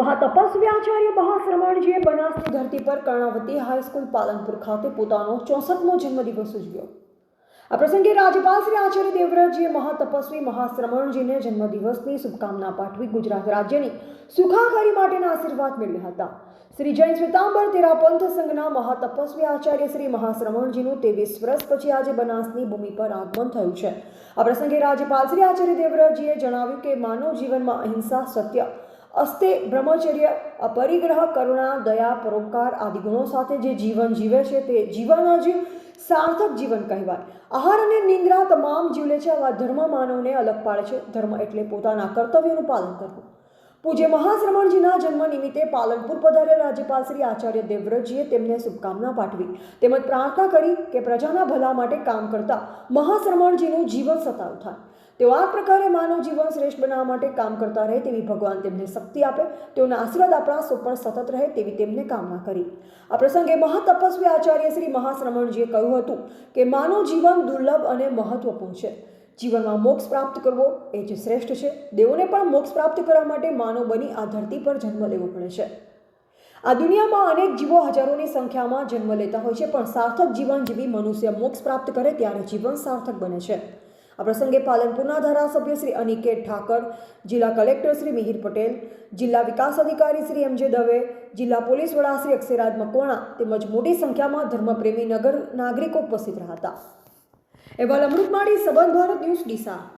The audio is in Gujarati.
મહાતપસ્વી આચાર્ય મહાશ્રમણજીએ બનાસની ધરતી પર કર્ણાવતી હાઈસ્કૂલ પાલનપુર ખાતે પોતાનો ચોસઠમો જન્મદિવસ ઉજવ્યો. આ પ્રસંગે રાજ્યપાલ શ્રી આચાર્ય દેવવ્રતજીએ મહાતપસ્વી મહાશ્રમણજીને જન્મદિવસની શુભકામના પાઠવી ગુજરાત રાજ્યની સુખાકારી માટેના આશીર્વાદ મેળવ્યા હતા. શ્રી જૈન શ્વેતાંબર તેરા પંથ સંઘના મહાતપસ્વી આચાર્ય શ્રી મહાશ્રમણજીનું ત્રેવીસ વર્ષ પછી આજે બનાસની ભૂમિ પર આગમન થયું છે. આ પ્રસંગે રાજ્યપાલ શ્રી આચાર્ય દેવવ્રતજીએ જણાવ્યું કે માનવ જીવનમાં અહિંસા સત્ય અસ્તે બ્રહ્મચર્ય, અપરિગ્રહ, કરુણા, દયા, પરોપકાર આદિ ગુણો સાથે જે જીવન જીવે છે તે જીવન જ સાર્થક જીવન કહેવાય. આહાર અને નિંદ્રા તમામ જીવલે છે, આવા ધર્મ માનવને અલગ પાડે છે. ધર્મ એટલે પોતાના કર્તવ્યનું પાલન કરવું. પૂજ્ય મહાશ્રમણજીના જન્મ નિમિત્તે પાલનપુર પધારેલ રાજ્યપાલ શ્રી આચાર્ય દેવવ્રતજીએ તેમને શુભકામના પાઠવી. તેમજ પ્રાર્થના કરી કે પ્રજાના ભલા માટે કામ કરતા મહાશ્રમણજીનું જીવન સતાવ થાય. તેઓ આ પ્રકારે માનવ જીવન શ્રેષ્ઠ બનાવવા માટે કામ કરતા રહે તેવી ભગવાન તેમને શક્તિ આપે, તેઓના આશીર્વાદ આપણા સૌ પણ સતત રહે તેવી તેમને કામના કરી. આ પ્રસંગે મહાતપસ્વી આચાર્ય શ્રી મહાશ્રમણજીએ કહ્યું હતું કે માનવ જીવન દુર્લભ અને મહત્વપૂર્ણ છે. જીવનમાં મોક્ષ પ્રાપ્ત કરવો એ જ શ્રેષ્ઠ છે. દેવોને પણ મોક્ષ પ્રાપ્ત કરવા માટે માનવ બની આ ધરતી પર જન્મ લેવો પડે છે. આ દુનિયામાં અનેક જીવો હજારોની સંખ્યામાં જન્મ લેતા હોય છે, પણ સાર્થક જીવન જીવી મનુષ્ય મોક્ષ પ્રાપ્ત કરે ત્યારે જીવન સાર્થક બને છે. આ પ્રસંગે પાલનપુરના ધારાસભ્ય શ્રી અનિકેત ઠાકર, જિલ્લા કલેક્ટર શ્રી મિહિર પટેલ, જિલ્લા વિકાસ અધિકારી શ્રી એમ જે દવે, જિલ્લા પોલીસ વડા શ્રી અક્ષયરાજ મકવાણા તેમજ મોટી સંખ્યામાં ધર્મપ્રેમી નગર નાગરિકો ઉપસ્થિત રહ્યા હતા. અહેવાલ અમૃતમાળી, સંબંધ ભારત ન્યૂઝ ડીસા.